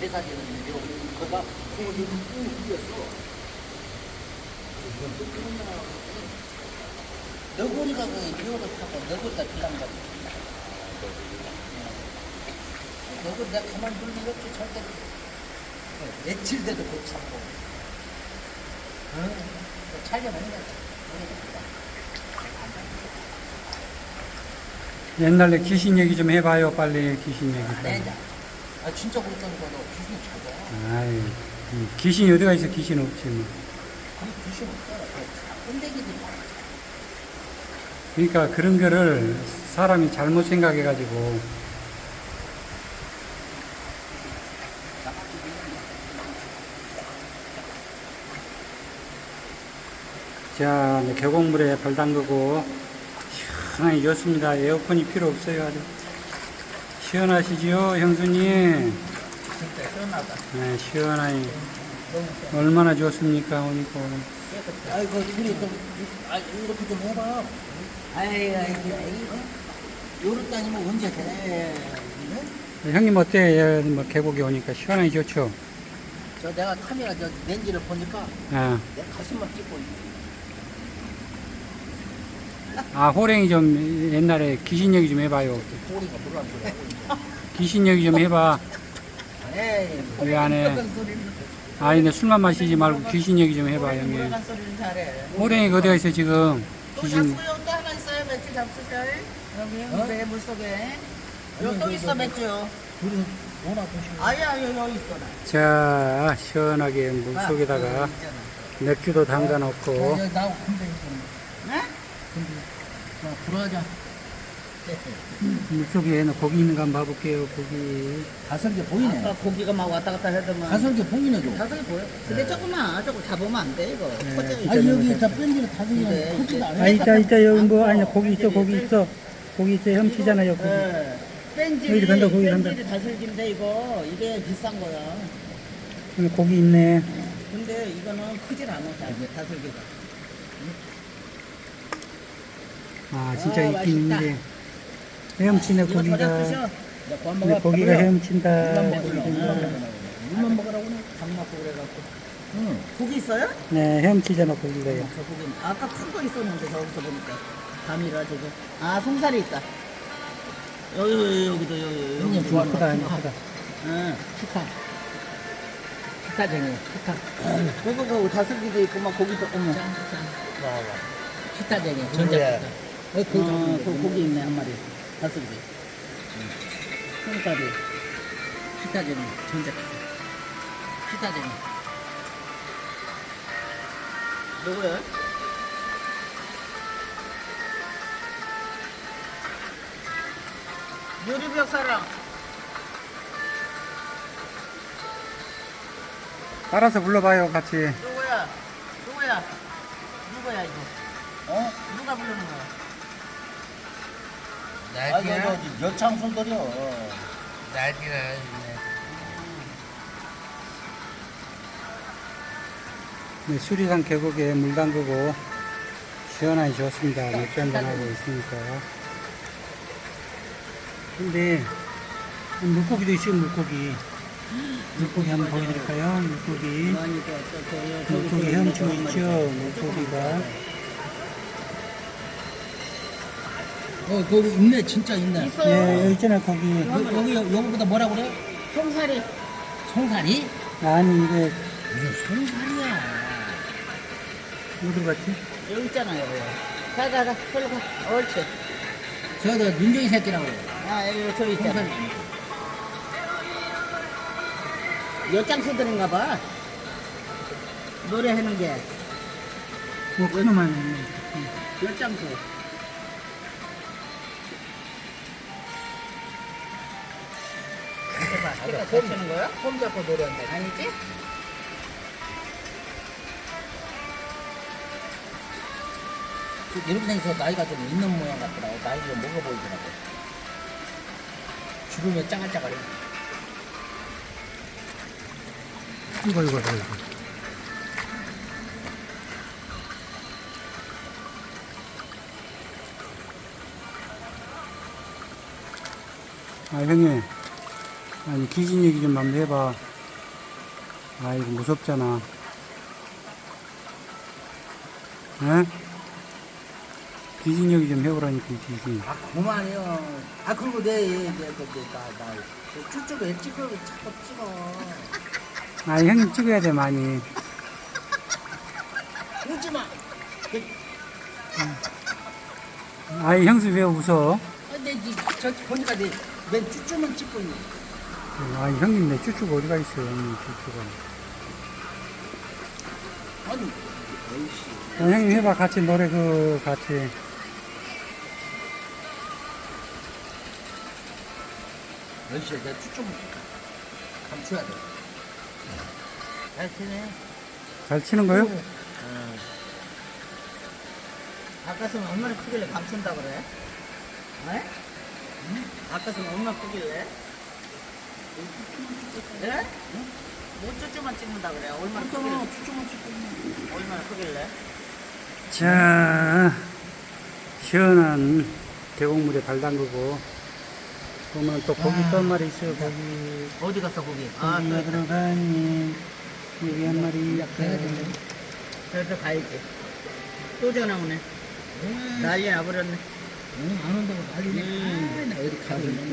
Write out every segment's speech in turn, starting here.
제사지는요. 거가 공을 이렇게 꾹 뿌렸어. 너구리가 그 비오를 타고 너구리가 빌란 거지. 너구리 내가 가만히 두는 것도 절대 며칠 돼도 못 참고. 응? 촬영하는 거지. 옛날에 귀신 얘기 좀 해봐요, 빨리 귀신 얘기. 해. 아 진짜 그랬다니까 너 귀신 찾아. 아이, 음, 귀신이 어디가 있어? 귀신 없지. 뭐. 아니 귀신 없잖아. 꼰대기들이 많아. 그러니까 그런 거를 사람이 잘못 생각해가지고 자, 이제 계곡물에 발 담그고 시원하게 좋습니다. 에어컨이 필요 없어요. 아주 시원하시지요, 형수님? 진짜 시원하다. 네, 시원하게. 너무 시원. 얼마나 좋습니까, 오니까 오늘. 아이고 우리 좀 아, 이렇게 좀 해봐. 아이 아이 아이. 요럴 따니면 언제 돼? 응? 형님 어때요? 뭐 계곡에 오니까 시원하게 좋죠? 저 내가 카메라 저 렌즈를 보니까 아, 내 가슴만 찍고 있네. 아 호랭이 좀 옛날에 귀신 얘기 좀 해봐요. 꼬리가 물안 들어가고 귀신 얘기 좀 해봐. 에이 왜 안 해? 소리를 아니, 근데 술만 마시지 말고 귀신 얘기 좀 해봐, 형님. 물어간 소리를 잘해. 호랭이가 어디가 있어, 지금? 또 귀신. 잡수요 또 하나 있어요 맥주 잡수셔 여기 어? 물에 물속에 아니, 여기 또 저, 있어 저, 맥주 둘이. 아야 여기 여기 있어 나 자, 시원하게 물 속에다가 맥주도 담가 놓고. 여기 나하고 근데 네? 자 들어가자. 물 속에 고기 있는 거 한번 봐볼게요, 고기. 가설게 보이네. 아까 고기가 막 왔다 갔다 하더만 가설게 보이네 좀. 다섯이 보여 근데 조금만 조금 잡으면 안 돼 이거 네. 있잖아. 여기 다 네. 크지도 않아. 아, 있다, 있다, 여기 뭐, 아니, 고기 있어, 고기 있어. 고기 있어, 햄치잖아요, 고기. 예. 뺀질이 여기 간다, 거기 간다. 뺀질이 다슬기인데 이거 이게 비싼 거야 여기 고기 있네. 근데 이거는 크질 않아 다- 다슬기가 아, 진짜 아, 있긴. 있는데. 헤엄치네, 고기가. 근데 고기가 헤엄친다. 물만 먹으라고. 장 맞고 그래갖고. 응. 고기 있어요? 네, 헤엄치잖아, 고기가요. 저 고기 아까 큰 거 있었는데 저기서 보니까 밤이라 저거 아 송살이 있다 여기 여기 여기도 여기 여기 여기 좋아하는 크다, 거. 크다. 응. 피타쟁이. 피타. 그거 그 다슬기도 있고 막 고기도 어머 와와. 피타쟁이. 전자 어, 그, 어, 그, 그 고기 있네 한 마리 다슬기 송살이 피타쟁이. 전자 피타. 피타쟁이. 누구야? 유리벽 사랑 따라서 불러봐요, 같이. 누구야? 누구야? 누구야 이거? 어? 누가 부르는 거야? 아, 이거 저 여창순들이요. 날씨는 네, 수리산 계곡에 물 담그고 시원하게 좋습니다. 맥주 한잔 하고 있으니까. 근데 물고기도 있어요, 물고기. 물고기 한번 보여드릴까요? 물고기. 저, 물고기 헤엄치고 있죠, 물고기가. 어, 거기 있네, 진짜 있네. 있어. 예, 여기 있잖아요, 고기. 여, 여기, 여기보다 뭐라 그래? 송사리. 송사리? 아니, 이게, 무슨 송사리야. 뭐 들어갔지? 여기 있잖아요. 여기. 가, 가, 가. 걸로 가. 옳지. 저거 눈쟁이 새끼라고 그래. 아, 여기 저 있잖아. 엿장수들인가 봐. 노래하는 게. 뭐, 큰놈만. 엿장수. 걔가 젖히는 거야? 폼 잡고 노래한다. 아니지? 이렇게 생겨서 나이가 좀 있는 모양 같더라고. 나이 좀 먹어 보이더라고. 주름이 짜글짜글해. 이거, 이거, 이거. 이거. 아, 형님. 아니, 귀신 얘기 좀 한번 해봐. 아, 이거 무섭잖아. 에? 귀신여기 좀 해보라니까, 귀신. 아 그만해요. 아 그리고 내내내나나 쭈쭈 왜 찍어 왜 자꾸 찍어. 아, 형님 찍어야 돼, 많이. 웃지 마. 아이, 형수 왜 웃어? 내저 보니까 내내 쭈쭈만 찍고 있네. 아, 형님, 내 쭈쭈가 어디가 있어요, 형님, 쭈쭈가. 아니. 어, 형님 해봐, 같이 노래 그, 같이. 에이씨 내가 쭈쭈 감춰야 돼. 잘 치네. 잘 치는 거요? 아까서는 얼마나 크길래 감춘다 그래? 에? 아까서는 얼마나 크길래? 예? 뭐 쭈쭈만 찍는다 그래? 얼마나 크길래? 그렇잖아 쭈쭈만 찍고 있네. 얼마나 크길래? 자, 시원한 계곡물에 발 담그고, 보면 또 고기 또 한 마리 있어요, 고기. 어디 갔어 거기? 아, 고기가 또 들어가니, 여기 한 마리 있다. 저기서 가야지. 또 전화 오네. 난리 나버렸네. 응, 안 온다고 난리네. 음. 아, 나 어디 가고 있는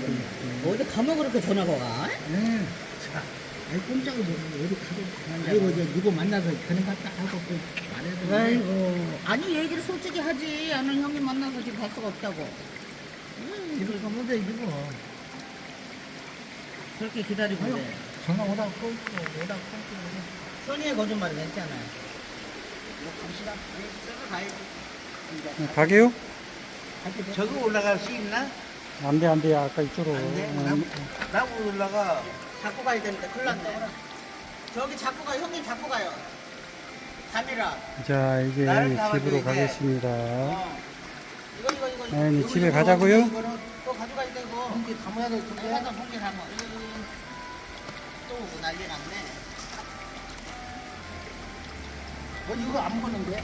어디 가면 그렇게 전화가 와? 응. 자, 아이 꼼짝을 못하고 어디 가고. 아이고 이제 누구 만나서 저녁 갔다 하고 돼. 아이고. 아니 얘기를 솔직히 하지. 나는 형님 만나서 지금 갈 수가 없다고. 집을 가면 돼 이거. 그렇게 기다리고 아유. 있네. 전화 오다가 끊고 오다가 끊고. 선의의 거짓말은 했잖아요. 뭐 갑시다. 저기 가야지. 네, 가게요? 저기 올라갈 수 있나? 안 돼, 안 돼. 아까 이쪽으로. 안 돼? 음, 나못 올라가. 잡고 가야 되는데 큰일 났네. 저기 잡고 가요. 형님 잡고 가요. 담이라. 자, 이제 나를 집으로 돼. 가겠습니다. 어. 이거 이거 이거. 네, 이거, 집에 이거, 가자고요? 이거는 또 가져가야 되고. 홍기 담아야 될 텐데. 내가 홍게 담아. 이거, 이거, 이거. 또 오고 난리 났네. 뭐 이거 안 보는데?